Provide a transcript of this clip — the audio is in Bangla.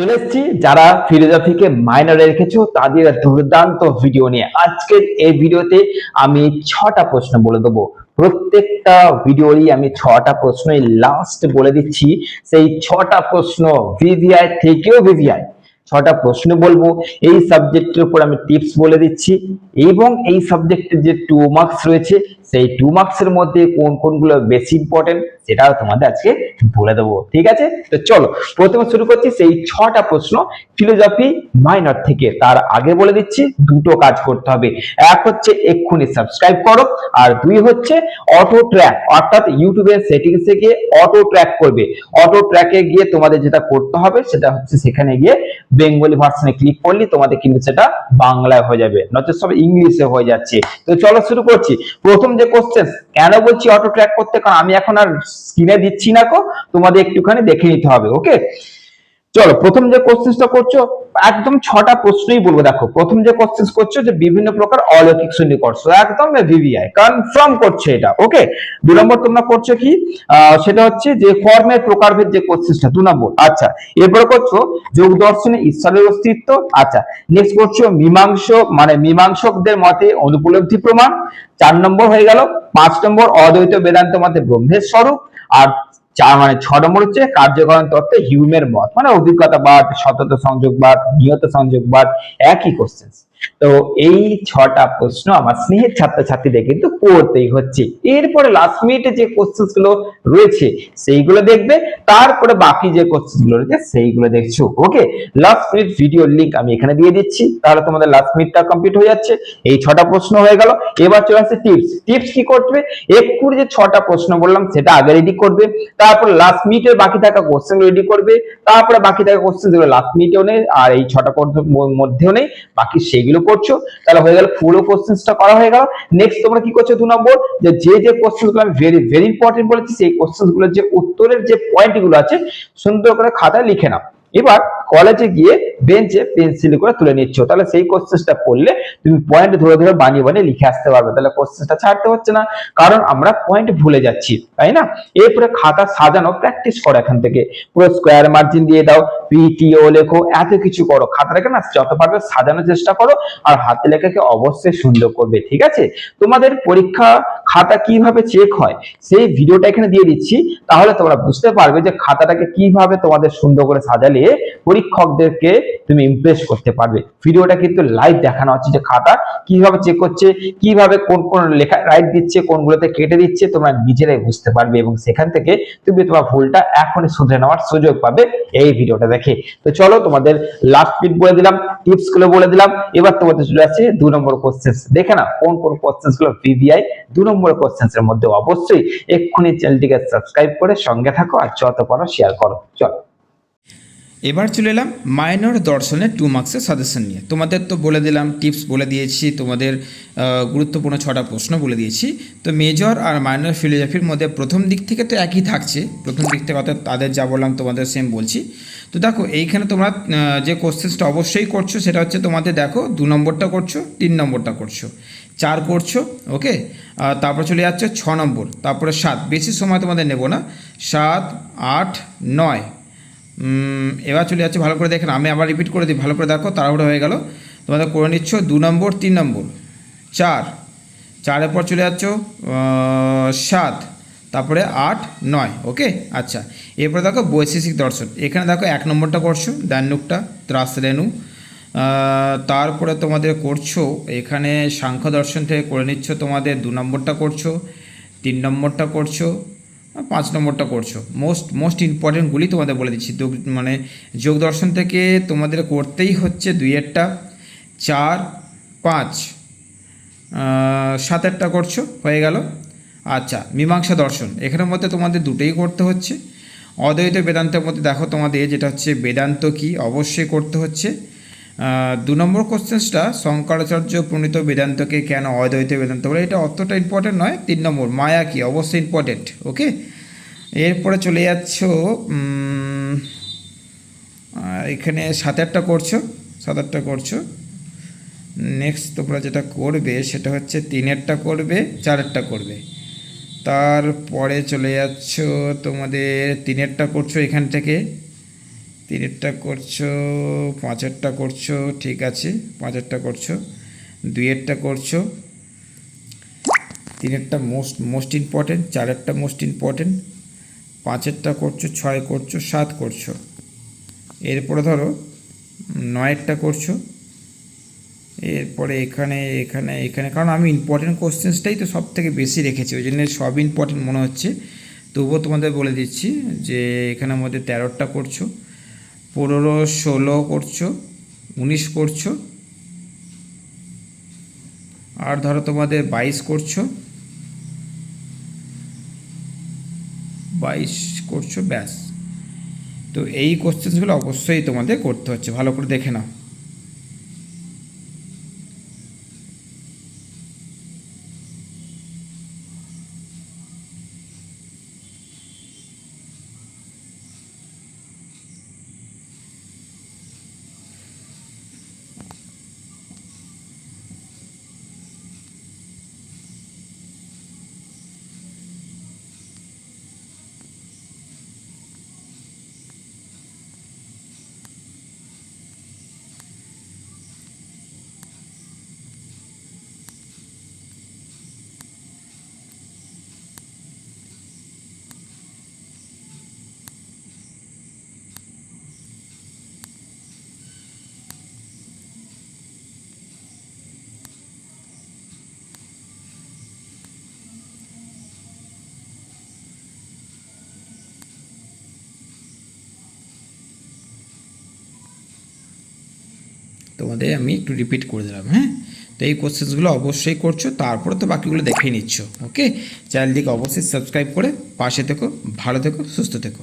চলে এসেছি। যারা ফিলোজফিকে মাইনরে রেখেছো, তাদের দুর্দান্ত ভিডিও নিয়ে। আজকের এই ভিডিওতে আমি ছটা প্রশ্ন বলে দেবো। প্রত্যেকটা ভিডিওরই আমি ছটা প্রশ্নই লাস্ট বলে দিচ্ছি। সেই ছটা প্রশ্ন ভিভিআই থেকেও ভিভিআই। ছটা প্রশ্ন বলব। এই সাবজেক্টের উপর আমি টিপস বলে দিচ্ছি। এবং এই সাবজেক্টের যে টু মার্কস রয়েছে সেই টু মার্কসের মধ্যে কোন কোনগুলো বেশি ইম্পর্টেন্ট সেটাও তোমাদের আজকে বলে দেবো, ঠিক আছে? তো চলো, প্রথমে শুরু করছি সেই ছটা প্রশ্ন ফিলোজফি মাইনর থেকে, তার আগে বলে দিচ্ছি, দুটো কাজ করতে হবে। এক হচ্ছে এক্ষুনি সাবস্ক্রাইব করো, আর দুই হচ্ছে অটো ট্র্যাক অর্থাৎ ইউটিউবের সেটিংসে গিয়ে অটো ট্র্যাক করবে। অটো ট্র্যাকে গিয়ে তোমাদের যেটা করতে হবে, সেটা হচ্ছে সেখানে গিয়ে বেঙ্গলি ভার্সনে ক্লিক করলে তোমাদের কিন্তু সেটা বাংলায় হয়ে যাবে নয়তো সব ইংলিশে হয়ে যাচ্ছে। তো চলো শুরু করছি। প্রথম যে কোশ্চেন কেন বলছি অটো ট্র্যাক করতে? কারণ আমি এখন আর স্ক্রিনে দিচ্ছি না কো তোমাদের একটুখানি দেখে নিতে হবে ওকে চলো, প্রথম যে কোশ্চেনটা করছ, একদম ছটা প্রশ্নই বলব, দেখো। প্রথম যে কোশ্চেন করছ, যে বিভিন্ন প্রকার অলৌকিক শূন্য করছ একদম ভিভিআই কনফার্ম করছে এটা ওকে দু নম্বর তোমরা করছ কি? সেটা হচ্ছে যে কর্মের প্রকারভেদ যে কোশ্চেনটা দু নম্বর আচ্ছা। এরপরে করছ যোগ দর্শনে ঈশ্বরের অস্তিত্ব আচ্ছা। নেক্সট করছ মীমাংস মানে মীমাংসকদের মতে অনুপলব্ধি প্রমাণ। চার নম্বর হয়ে গেল, পাঁচ নম্বর অদ্বৈত বেদান্ত মতে ব্রহ্মের স্বরূপ। আর চার মানে ছ নম্বর হচ্ছে কার্যকরণ তত্ত্বে হিউমের মত মানে অভিজ্ঞতাবাদ, সতত সংযোগবাদ, নিয়ত সংযোগবাদ, একই কোশ্চেন তো এই ছটা প্রশ্ন আমার স্নেহের ছাত্রছাত্রীদের কিন্তু করতেই হচ্ছে। এরপরে লাস্ট মিনিটে যে কোশ্চেনগুলো রয়েছে, সেইগুলো দেখবে, তারপরে বাকি যে কোশ্চেনগুলো রয়েছে, সেইগুলো দেখছ। Okay last minute video link আমি এখানে দিয়ে দিচ্ছি, তাহলে তোমাদের লাস্ট মিনিটটা কমপ্লিট হয়ে যাচ্ছে। এই ছটা প্রশ্ন হয়ে গেল। এবার চলে আসছে টিপস টিপস কি করবে? একটু যে ছটা প্রশ্ন বললাম, সেটা আগে রেডি করবে। তারপর লাস্ট মিনিটের বাকি থাকা কোশ্চেন রেডি করবে। তারপরে বাকি থাকা কোশ্চেন যেগুলো লাস্ট মিনিটেও নেই, আর এই ছটা মধ্যেও নেই। বাকি সেইগুলো করছ, তাহলে হয়ে গেল পুরো কোশ্চেন্সটা করা হয়ে গেল। নেক্সট তোমরা কি করছ, দু নম্বর, যে যে যে কোশ্চেনগুলো আমি ভেরি ভেরি ইম্পর্টেন্ট বলেছি, সেই কোশ্চেনগুলোর যে উত্তরের যে পয়েন্টগুলো আছে, সুন্দর করে খাতায় লিখে নাও। এবার কলেজে গিয়ে বেঞ্চে পেন্সিল করে তুলে নিচ্ছ। তাহলে সেই কোশ্চেনটা পড়লে তুমি পয়েন্ট ধরে ধরে বানিয়ে বানিয়ে লিখে আসতে পারবে। তাহলে কোশ্চেনটা ছাড়তে হচ্ছে না। কারণ আমরা পয়েন্ট ভুলে যাচ্ছি, তাই না? এরপরে খাতা সাজানো প্র্যাকটিস করো এখান থেকে। পুরো স্কোয়ার মার্জিন দিয়ে দাও পিটিও লেখো, এত কিছু করো। খাতাটাকে না, যত পারবে সাজানোর চেষ্টা করো আর হাতে লেখাকে অবশ্যই সুন্দর করবে, ঠিক আছে? তোমাদের পরীক্ষা খাতা কীভাবে চেক হয়, সেই ভিডিওটা এখানে দিয়ে দিচ্ছি। তাহলে তোমরা বুঝতে পারবে যে খাতাটাকে কীভাবে তোমাদের সুন্দর করে সাজালে। পরীক্ষকদেরকে তুমি ইমপ্রেস করতে পারবে। ভিডিওটা কিন্তু লাইভ দেখানো হচ্ছে যে খাতা কীভাবে চেক করছে, কীভাবে কোন কোন লেখা রাইট দিচ্ছে, কোনগুলোতে কেটে দিচ্ছে, তোমরা নিজেরাই বুঝতে পারবে এবং সেখান থেকে তুমি তোমার ভুলটা এখনই শুধরে নেওয়ার সুযোগ পাবে এই ভিডিওটা দেখে। তো চলো তোমাদের লাস্ট পিট বলে দিলাম টিপসগুলো বলে দিলাম, এবার তোমাদের চলে আসছে দু নম্বর কোশ্চেন দেখে না কোন কোন কোশ্চেনগুলো ভিভিআই দু নম্বর কোশ্চেন এর মধ্যে অবশ্যই এক্ষুনি চ্যানেলটিকে সাবস্ক্রাইব করে সঙ্গে থাকো আর যত পারো শেয়ার করো। চলো। এবার চলে এলাম মাইনর দর্শনের টু মার্কসের সাজেশন নিয়ে। তোমাদের তো বলে দিলাম টিপস বলে দিয়েছি, তোমাদের গুরুত্বপূর্ণ ছটা প্রশ্ন বলে দিয়েছি। তো মেজর আর মাইনর ফিলোজফির মধ্যে প্রথম দিক থেকে তো একই থাকছে। প্রথম দিক থেকে অর্থাৎ তাদের যা বললাম, তোমাদের সেম বলছি। তো দেখো, এইখানে তোমরা যে কোশ্চেন্সটা অবশ্যই করছ, সেটা হচ্ছে তোমাদের দেখো, দু নম্বরটা করছ, তিন নম্বরটা করছ। চার করছ ওকে তারপর চলে যাচ্ছে ছ নম্বর, তারপরে সাত। বেশি সময় তোমাদের নেব না। সাত, আট, নয়। এবার চলে যাচ্ছে, ভালো করে দেখেন, আমি আবার রিপিট করে দিই, ভালো করে দেখো, তাড়াহুড়ো হয়ে গেল। তোমাদের করে নিচ্ছ দু নম্বর, তিন নম্বর, চার। চারের পর চলে যাচ্ছ সাত, তারপরে আট, নয় ওকে আচ্ছা এরপরে দেখো বৈশেষিক দর্শন, এখানে দেখো এক নম্বরটা করছ দান্নুকটা ত্রাস রেণু তারপরে তোমাদের করছ, এখানে সাংখ্য দর্শন থেকে করে নিচ্ছ তোমাদের, দু নম্বরটা করছ, তিন নম্বরটা করছ পাঁচ নম্বরটা করছ। মোস্ট মোস্ট ইম্পর্টেন্টগুলি তোমাদের বলে দিচ্ছি। মানে যোগ দর্শন থেকে তোমাদের করতেই হচ্ছে দুইয়েরটা চার পাঁচ। আহ, সাতেরটা করছ হয়ে গেল। আচ্ছা মীমাংসা দর্শন। এখানের মধ্যে তোমাদের দুটোই করতে হচ্ছে। অদ্বৈত বেদান্তের মধ্যে দেখো তোমাদের যেটা হচ্ছে বেদান্ত কি অবশ্যই করতে হচ্ছে। দু নম্বর কোশ্চেন্সটা শঙ্করাচার্য প্রণীত বেদান্তকে কেন অদ্বৈত বেদান্ত বলে? এটা অতটা ইম্পর্টেন্ট নয়। তিন নম্বর, মায়া কি? অবশ্যই ইম্পর্টেন্ট ওকে এরপরে চলে যাচ্ছ এখানে সাত আটটা করছ, সাত আটটা করছ। নেক্সট তোমরা যেটা করবে, সেটা হচ্ছে তিনেরটা করবে চারেরটা করবে। তারপরে চলে যাচ্ছ, তোমাদের তিনেরটা করছ এখান থেকে। তিনেরটা করছ, পাঁচেরটা করছ, ঠিক আছে, পাঁচেরটা করছ, দুইয়েরটা করছ। তিনেরটা মোস্ট মোস্ট ইম্পর্টেন্ট চারেরটা মোস্ট ইম্পর্টেন্ট পাঁচেরটা করছ, ছয় করছ, সাত করছ। এরপরে ধরো, নয়েরটা করছ। এরপরে এখানে এখানে এখানে, কারণ আমি ইম্পর্টেন্ট কোশ্চেন্সটাই তো সব থেকে বেশি রেখেছি, ওই জন্য সব ইম্পর্টেন্ট মনে হচ্ছে। তবুও তোমাদের বলে দিচ্ছি যে এখানের মধ্যে তেরোটা করছ। পনেরো, ষোলো করছ, উনিশ করছ, আর ধরো তোমাদের বাইশ করছ বাইশ করছ, ব্যাস। তো এই কোশ্চেন্সগুলো অবশ্যই তোমাদের করতে হচ্ছে, ভালো করে দেখে নাও। তোমাদের আমি একটু রিপিট করে দিলাম হ্যাঁ? তো এই কোশ্চেন্সগুলো অবশ্যই করছ, তারপরে তো বাকিগুলো দেখেই নিচ্ছ ওকে চ্যানেলটিকে অবশ্যই সাবস্ক্রাইব করে পাশে থেকো, ভালো থেকো, সুস্থ থেকো।